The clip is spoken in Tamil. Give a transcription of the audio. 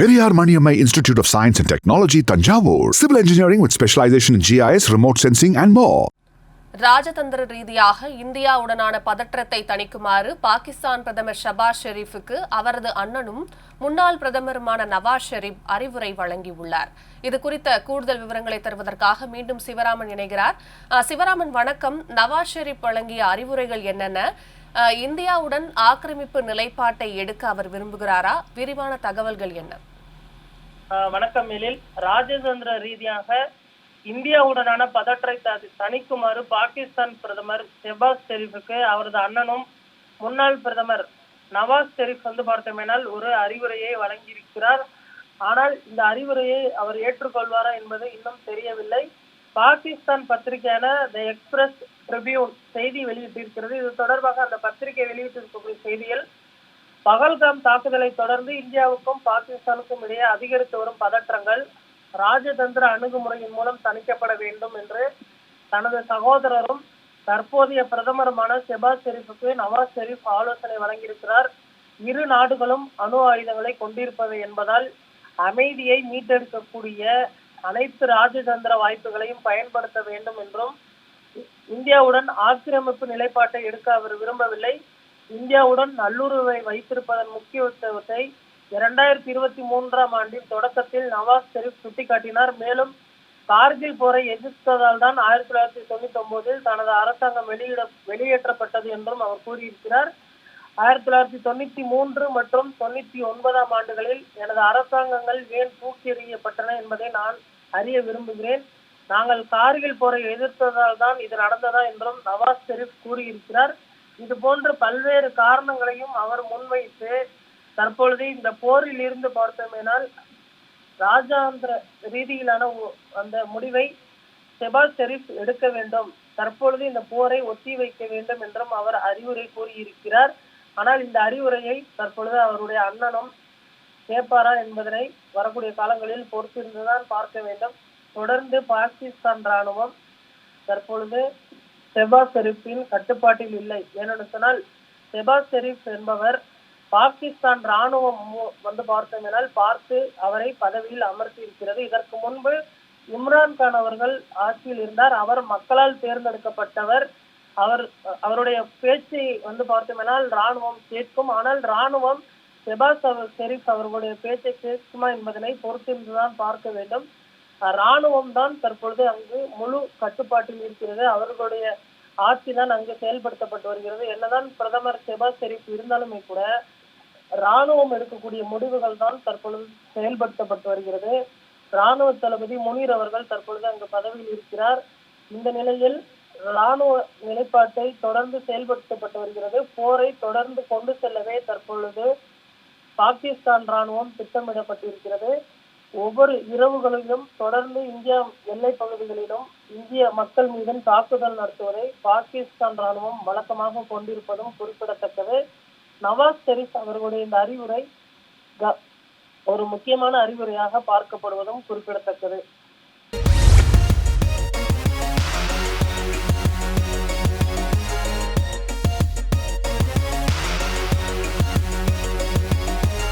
Periyar Maniammai institute of science and technology Thanjavur civil engineering with specialisation GIS remote sensing and மோ ராஜதந்திர ரீதியாக இந்தியாவுடனான பதற்றத்தை தணிக்குமாறு பாகிஸ்தான் பிரதமர் ஷபாஸ் ஷெரீஃபுக்கு அவரது அண்ணனும் முன்னாள் பிரதமருமான நவாஸ் ஷெரீப் அறிவுரை வழங்கியுள்ளார். இது குறித்த கூடுதல் விவரங்களை தருவதற்காக மீண்டும் சிவராமன் இணைகிறார். சிவராமன் வணக்கம். நவாஸ் ஷெரீப் வழங்கிய அறிவுரைகள் என்னென்ன? இந்தியாவுடன் ஆக்கிரமிப்பு நிலைப்பாட்டை எடுக்க அவர் விரும்புகிறாரா? விரிவான தகவல்கள் என்ன? வணக்கம் எழில். ராஜதந்திர ரீதியாக இந்தியாவுடனான பதற்றத்தை தணிக்குமாறு பாகிஸ்தான் பிரதமர் ஷெபாஸ் ஷெரீஃபுக்கு அவரது அண்ணனும் முன்னாள் பிரதமர் நவாஸ் ஷெரீப் வந்து பார்த்தோமேனால் ஒரு அறிவுரையை வழங்கியிருக்கிறார். ஆனால் இந்த அறிவுரையை அவர் ஏற்றுக்கொள்வாரா என்பது இன்னும் தெரியவில்லை. பாகிஸ்தான் பத்திரிகையான த எக்ஸ்பிரஸ் ட்ரிபியூன் செய்தி வெளியிட்டிருக்கிறது. இது தொடர்பாக அந்த பத்திரிகை வெளியிட்டிருக்கக்கூடிய செய்தியில் பகல்காம் தாக்குதலை தொடர்ந்து இந்தியாவுக்கும் பாகிஸ்தானுக்கும் இடையே அதிகரித்து வரும் பதற்றங்கள் ராஜதந்திர அணுகுமுறையின் மூலம் தணிக்கப்பட வேண்டும் என்று தனது சகோதரரும் தற்போதைய பிரதமருமான செபாஸ் ஷெரீஃபுக்கு நவாஸ் ஷெரீப் ஆலோசனை வழங்கியிருக்கிறார். இரு நாடுகளும் அணு ஆயுதங்களை கொண்டிருப்பவை என்பதால் அமைதியை மீட்டெடுக்கக்கூடிய அனைத்து ராஜதந்திர வாய்ப்புகளையும் பயன்படுத்த வேண்டும் என்றும் இந்தியாவுடன் ஆக்கிரமிப்பு நிலைப்பாட்டை எடுக்க அவர் விரும்பவில்லை. இந்தியாவுடன் நல்லுறவை வைத்திருப்பதன் முக்கியத்துவத்தை இரண்டாயிரத்தி இருபத்தி மூன்றாம் ஆண்டின் தொடக்கத்தில் நவாஸ் ஷெரீப் சுட்டிக்காட்டினார். மேலும் கார்கில் போரை எதிர்த்ததால் தான் ஆயிரத்தி தொள்ளாயிரத்தி தொண்ணூத்தி ஒன்பதில் தனது அரசாங்கம் வெளியிட வெளியேற்றப்பட்டது என்றும் அவர் கூறியிருக்கிறார். ஆயிரத்தி தொள்ளாயிரத்தி தொண்ணூத்தி மூன்று மற்றும் தொண்ணூத்தி ஒன்பதாம் ஆண்டுகளில் எனது அரசாங்கங்கள் ஏன் தூக்கி எறியப்பட்டன என்பதை நான் அறிய விரும்புகிறேன். நாங்கள் கார்கில் போரை எதிர்த்ததால் தான் இது நடந்ததா என்றும் நவாஸ் ஷெரீப் கூறியிருக்கிறார். இது போன்ற பல்வேறு காரணங்களையும் அவர் முன்வைத்து தற்பொழுது இந்த போரில் இருந்து பார்த்தோமேனால் ராஜாந்திர ரீதியிலான அந்த முடிவை செபால் ஷெரீப் எடுக்க வேண்டும். தற்பொழுது இந்த போரை ஒத்தி வைக்க வேண்டும் என்றும் அவர் அறிவுரை கூறியிருக்கிறார். ஆனால் இந்த அறிவுரையை தற்பொழுது அவருடைய அண்ணனும் கேட்பாரா என்பதனை வரக்கூடிய காலங்களில் பொறுத்திருந்துதான் பார்க்க வேண்டும். தொடர்ந்து பாகிஸ்தான் ராணுவம் தற்பொழுது செபாஸ் ஷெரீப்பின் கட்டுப்பாட்டில் இல்லை. ஏனென்று சொன்னால் ஷெபாஸ் ஷெரீப் என்பவர் பாகிஸ்தான் ராணுவம் வந்து பார்த்தோமெனால் பார்த்து அவரை பதவியில் அமர்த்தி இருக்கிறது இதற்கு முன்பு இம்ரான் கான் அவர்கள் ஆட்சியில் இருந்தார். அவர் மக்களால் தேர்ந்தெடுக்கப்பட்டவர். அவர் அவருடைய பேச்சை வந்து பார்த்தோமெனால் ராணுவம் கேட்கும். ஆனால் ராணுவம் ஷெபாஸ் ஷெரீப் அவர்களுடைய பேச்சை கேட்குமா என்பதனை பொறுத்திருந்துதான் பார்க்க வேண்டும். ராணுவம் தான் தற்பொழுது அங்கு முழு கட்டுப்பாட்டில் இருக்கிறது. அவர்களுடைய ஆட்சி தான் அங்கு செயல்படுத்தப்பட்டு வருகிறது. என்னதான் பிரதமர் ஷெபாஸ் ஷெரீப் இருந்தாலுமே கூட ராணுவம் எடுக்கக்கூடிய முடிவுகள் தான் தற்பொழுது செயல்படுத்தப்பட்டு வருகிறது. ராணுவ தளபதி முனீர் அவர்கள் தற்பொழுது அங்கு பதவியில் இருக்கிறார். இந்த நிலையில் ராணுவ நிலைப்பாட்டை தொடர்ந்து செயல்படுத்தப்பட்டு வருகிறது. போரை தொடர்ந்து கொண்டு செல்லவே தற்பொழுது பாகிஸ்தான் ராணுவம் திட்டமிடப்பட்டிருக்கிறது. ஒவ்வொரு இரவுகளிலும் தொடர்ந்து இந்தியா எல்லை பகுதிகளிலும் இந்திய மக்கள் மீதும் தாக்குதல் நடத்துவதை பாகிஸ்தான் ராணுவம் வழக்கமாக கொண்டிருப்பதும் குறிப்பிடத்தக்கது. நவாஸ் ஷெரீப் அவர்களுடைய இந்த அறிவுரை க- ஒரு முக்கியமான அறிவுரையாக பார்க்கப்படுவதும் குறிப்பிடத்தக்கது.